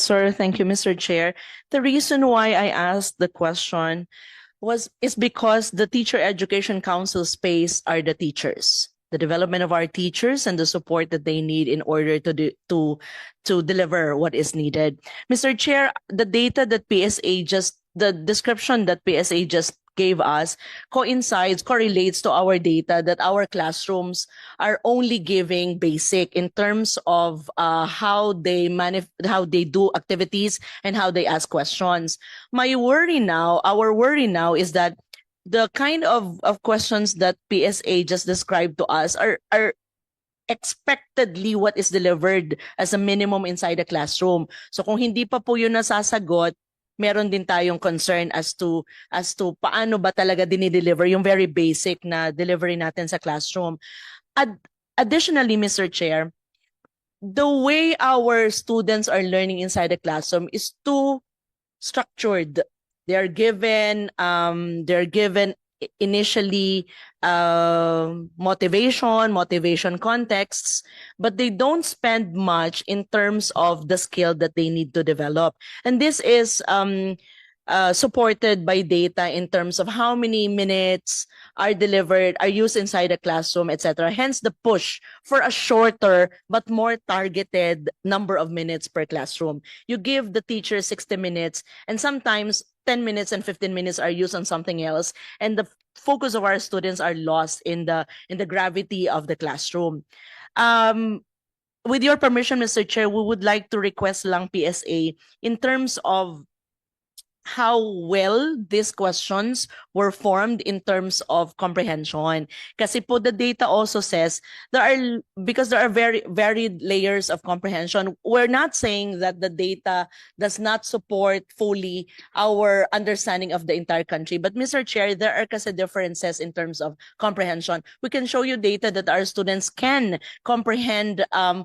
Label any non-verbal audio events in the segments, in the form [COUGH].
sir. Thank you, Mr. Chair. The reason why I asked the question was is because the Teacher Education Council space are the teachers. The development of our teachers and the support that they need in order to do, to to deliver what is needed. Mr. Chair, the data that PSA just the description that PSA just gave us coincides, correlates to our data that our classrooms are only giving basic in terms of uh, how they manif- how they do activities and how they ask questions. My worry now, our worry now is that the kind of, of questions that PSA just described to us are are expectedly what is delivered as a minimum inside the classroom. So kung hindi pa po yun nasasagot, meron din tayong concern as to as to paano ba talaga dinideliver yung very basic na delivery natin sa classroom. Ad- additionally, Mr. Chair, the way our students are learning inside the classroom is too structured. They're given um they're given initially um motivation, motivation contexts, but they don't spend much in terms of the skill that they need to develop. And this is um, uh, supported by data in terms of how many minutes are delivered, are used inside a classroom, etc. Hence the push for a shorter but more targeted number of minutes per classroom. You give the teacher 60 minutes, and sometimes 10 minutes and 15 minutes are used on something else, and the focus of our students are lost in the in the gravity of the classroom. Um, with your permission, Mr. Chair, we would like to request lang PSA in terms of how well these questions were formed in terms of comprehension. Kasi po the data also says there are because there are very varied layers of comprehension. We're not saying that the data does not support fully our understanding of the entire country. But Mr. Chair, there are kasi differences in terms of comprehension. We can show you data that our students can comprehend um,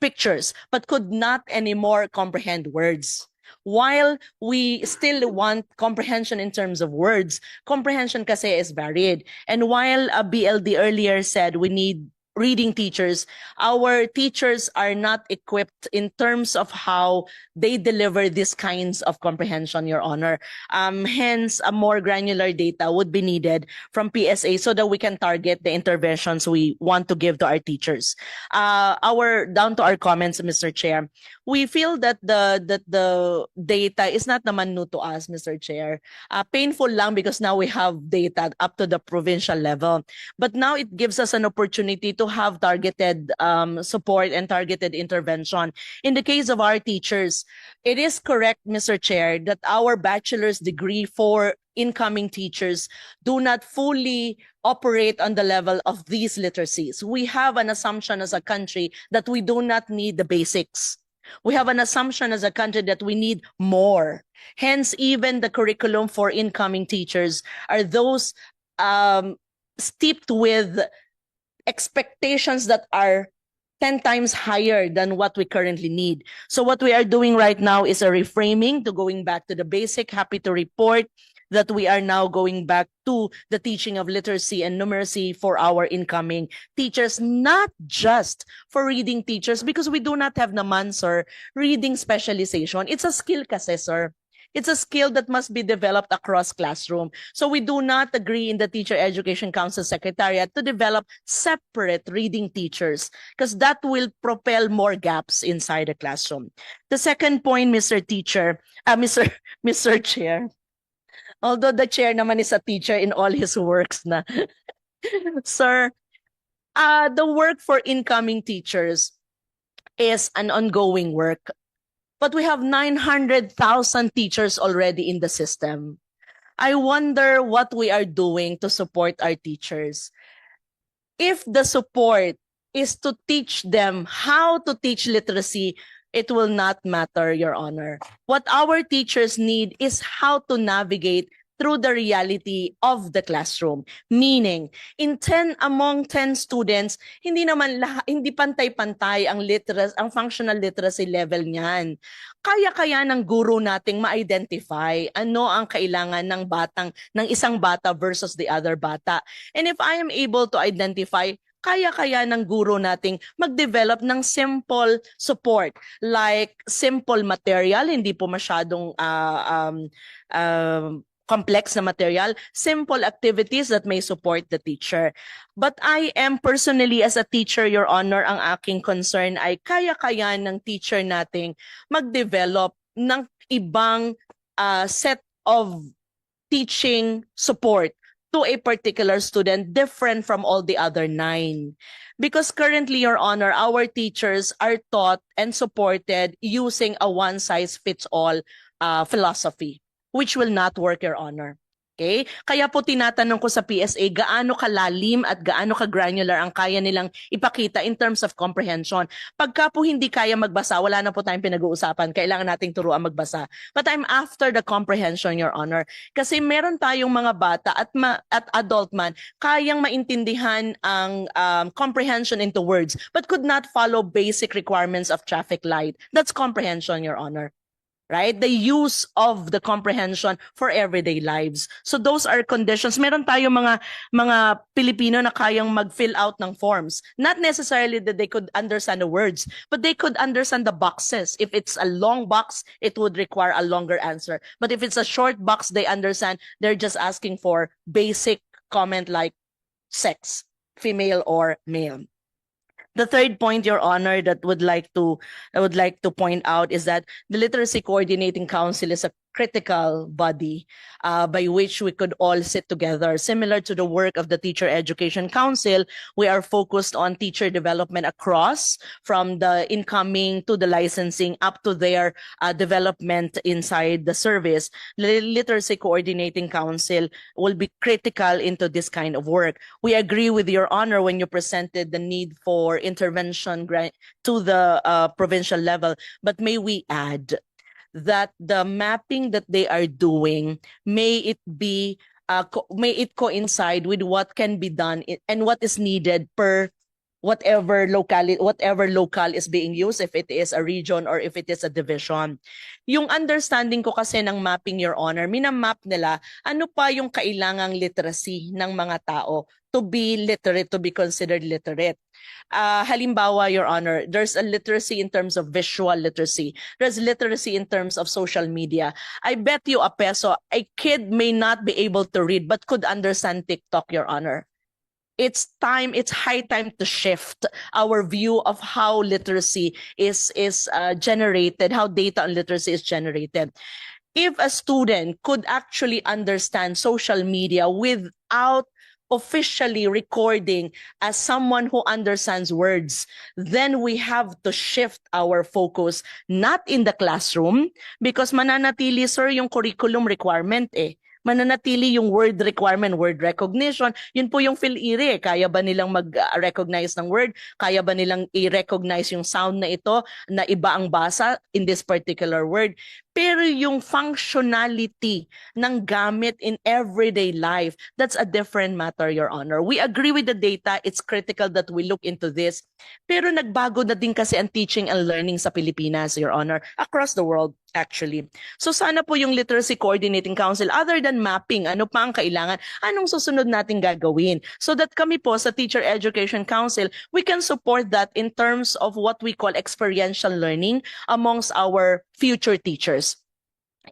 pictures, but could not anymore comprehend words. While we still want comprehension in terms of words, comprehension kasi is varied. And while a BLD earlier said we need reading teachers, our teachers are not equipped in terms of how they deliver these kinds of comprehension, Your Honor. Um, hence, a more granular data would be needed from PSA so that we can target the interventions we want to give to our teachers. Uh, our down to our comments, Mr. Chair, we feel that the that the data is not naman new to us, Mr. Chair. Uh, painful lang because now we have data up to the provincial level. But now it gives us an opportunity to have targeted um, support and targeted intervention. In the case of our teachers, it is correct, Mr. Chair, that our bachelor's degree for incoming teachers do not fully operate on the level of these literacies. We have an assumption as a country that we do not need the basics. We have an assumption as a country that we need more. Hence, even the curriculum for incoming teachers are those um, steeped with expectations that are 10 times higher than what we currently need. So what we are doing right now is a reframing to going back to the basic. Happy to report that we are now going back to the teaching of literacy and numeracy for our incoming teachers, not just for reading teachers, because we do not have naman, sir, reading specialization. It's a skill kasi, sir. It's a skill that must be developed across classroom. So we do not agree in the Teacher Education Council Secretariat to develop separate reading teachers because that will propel more gaps inside the classroom. The second point, Mr. Teacher, uh, Mr. [LAUGHS] Mr. Chair, although the chair naman is a teacher in all his works na. [LAUGHS] Sir, uh, the work for incoming teachers is an ongoing work. But we have 900,000 teachers already in the system. I wonder what we are doing to support our teachers. If the support is to teach them how to teach literacy, it will not matter, Your Honor. What our teachers need is how to navigate through the reality of the classroom. Meaning, in 10 among 10 students, hindi naman lahat, hindi pantay-pantay ang literacy, ang functional literacy level niyan. Kaya-kaya ng guro nating ma-identify ano ang kailangan ng batang ng isang bata versus the other bata. And if I am able to identify kaya-kaya ng guro nating mag-develop ng simple support like simple material, hindi po masyadong ah, um, um, complex na material, simple activities that may support the teacher. But I am personally as a teacher, Your Honor, ang aking concern ay kaya-kaya ng teacher nating mag-develop ng ibang ah, set of teaching support to a particular student different from all the other nine. Because currently, Your Honor, our teachers are taught and supported using a one-size-fits-all uh, philosophy, which will not work, Your Honor. Okay? Kaya po tinatanong ko sa PSA, gaano kalalim at gaano ka-granular ang kaya nilang ipakita in terms of comprehension. Pagka po hindi kaya magbasa, wala na po tayong pinag-uusapan. Kailangan nating turuan magbasa. But I'm after the comprehension, Your Honor. Kasi meron tayong mga bata at, ma- at adult man, kayang maintindihan ang um, comprehension into words, but could not follow basic requirements of traffic light. That's comprehension, Your Honor right? The use of the comprehension for everyday lives. So those are conditions. Meron tayong mga mga Pilipino na kayang mag-fill out ng forms. Not necessarily that they could understand the words, but they could understand the boxes. If it's a long box, it would require a longer answer. But if it's a short box, they understand they're just asking for basic comment like sex, female or male. The third point, Your Honor, that would like to I would like to point out is that the Literacy Coordinating Council is a critical body uh, by which we could all sit together. Similar to the work of the Teacher Education Council, we are focused on teacher development across from the incoming to the licensing up to their uh, development inside the service. Literacy Coordinating Council will be critical into this kind of work. We agree with Your Honor when you presented the need for intervention to the uh, provincial level, but may we add that the mapping that they are doing may it be uh, may it coincide with what can be done i- and what is needed per whatever locality whatever local is being used if it is a region or if it is a division. Yung understanding ko kasi ng mapping your honor minamap nila ano pa yung kailangang literacy ng mga tao to be literate to be considered literate. Uh, halimbawa your honor there's a literacy in terms of visual literacy. There's literacy in terms of social media. I bet you a peso a kid may not be able to read but could understand tiktok your honor. It's time it's high time to shift our view of how literacy is is uh, generated how data on literacy is generated. If a student could actually understand social media without officially recording as someone who understands words then we have to shift our focus not in the classroom because mananatili sir yung curriculum requirement eh mananatili yung word requirement, word recognition. Yun po yung PhilIRE. Kaya ba nilang mag-recognize ng word? Kaya ba nilang i-recognize yung sound na ito na iba ang basa in this particular word? Pero yung functionality ng gamit in everyday life, that's a different matter, Your Honor. We agree with the data. It's critical that we look into this. Pero nagbago na din kasi ang teaching and learning sa Pilipinas, Your Honor, across the world actually. So sana po yung Literacy Coordinating Council, other than mapping, ano pa ang kailangan, anong susunod nating gagawin? So that kami po sa Teacher Education Council, we can support that in terms of what we call experiential learning amongst our future teachers.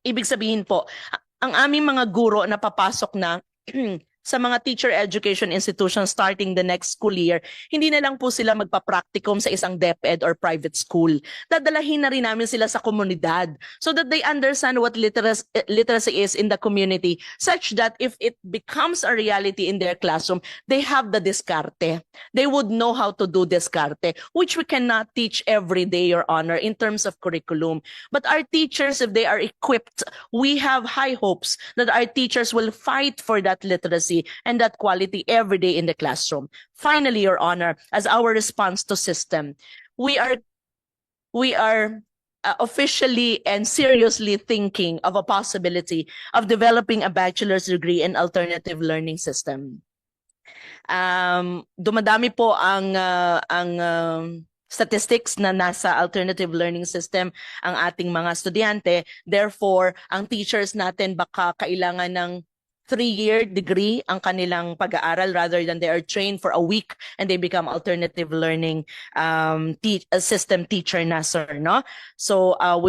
Ibig sabihin po, ang aming mga guro na papasok na [CLEARS THROAT] sa mga teacher education institutions starting the next school year, hindi na lang po sila magpa-practicum sa isang DepEd or private school. Dadalahin na rin namin sila sa komunidad so that they understand what literacy, is in the community such that if it becomes a reality in their classroom, they have the discarte. They would know how to do discarte, which we cannot teach every day, Your Honor, in terms of curriculum. But our teachers, if they are equipped, we have high hopes that our teachers will fight for that literacy and that quality every day in the classroom. Finally, Your Honor, as our response to system, we are we are uh, officially and seriously thinking of a possibility of developing a bachelor's degree in alternative learning system. Um, dumadami po ang uh, ang um, statistics na nasa alternative learning system ang ating mga estudyante. Therefore, ang teachers natin baka kailangan ng three-year degree ang kanilang pag-aaral rather than they are trained for a week and they become alternative learning um, te- uh, system teacher na, sir, no? So, uh, we